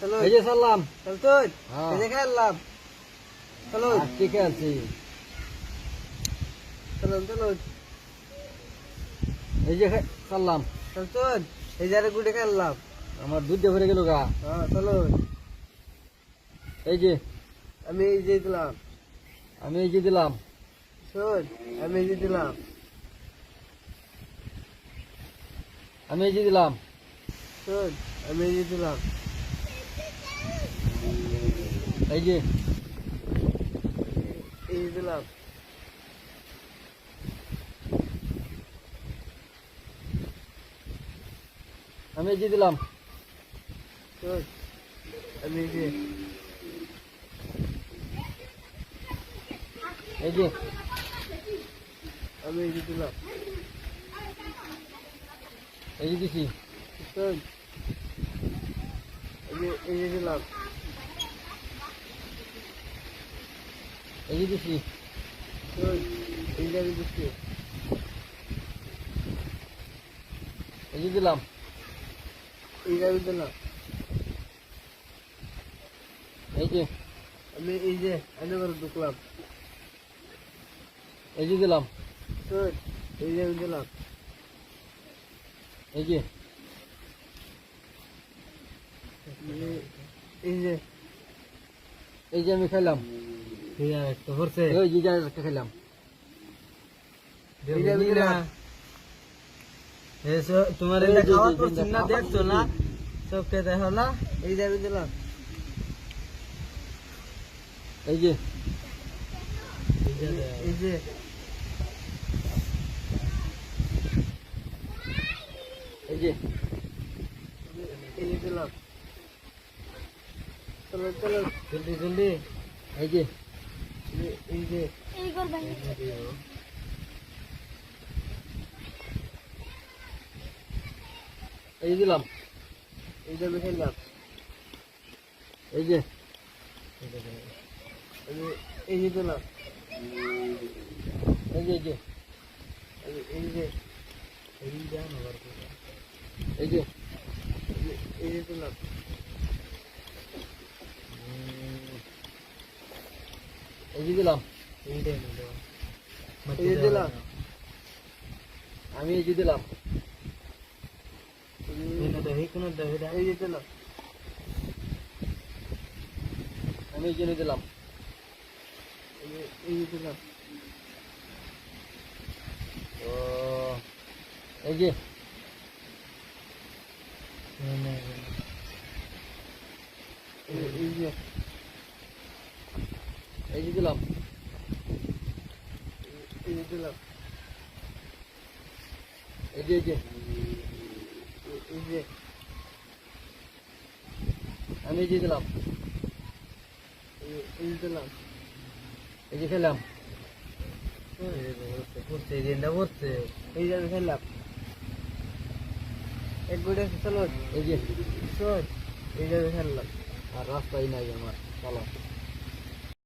চলো এই যে চল তুই হ্যাঁ। এই যে খেললাম চলো আজকে খেলছি চলো চলো এই যে খে- সারলাম চল তুই এই যে গুটে খেললাম আমার দুধ ভরে গেল গা। হ্যাঁ চলো এই যে। আমি এই যে দিলাম। আমি এই যে দিলাম। শোন আমি এই যে দিলাম। আমি এই যে দিলাম। শোন আমি এই যে দিলাম। এই যে। এই দিলাম আমি এই যে দিলাম। আমি এই যে। এই যে। আমি এই যে দিলাম। এই যে দিছি। আমি এই যে দিলাম। এই যে দিছি শোন এই যে দিলাম। এই দিলাম। এই যে। আমি এই যে আমি করে ঢুকলাম। এই যে দিলাম। এই যে দিলাম। এই যে। এই- এই যে। এই যে আমি খাইলাম। একটা করছে। একটা আমি দিলাম তোমার দেখছ না? চোখে দেখো না? এই যে দিলাম। এই যে। এই যে। এই যে। এই যে দিলাম। চলো চলো। জলদি জলদি। এই যে। এই- যে এই যে দিলাম এই যে এই যে এই যে দিলাম এই যে এই যে এই যে এই যে এই যে দিলাম এই যে দিলাম এই যে দিলাম আমি এই যে দিলাম এই যে দিলাম আমি এই যে দিলাম আমি এই যে দিলাম ও এই যে এই- এই যে এই যে দিলাম। এই যে দিলাম। এই যে এই যে। এই যে। আমি এই যে দিলাম। এই- যে দিলাম। এই যে খেলাম। পড়ছে এই দিনটা পড়ছে এই যে আমি খেললাম। এক গুড়ে চলো। এই যে। এই যে খেললাম। আর রাস্তাই নাই আমার চলো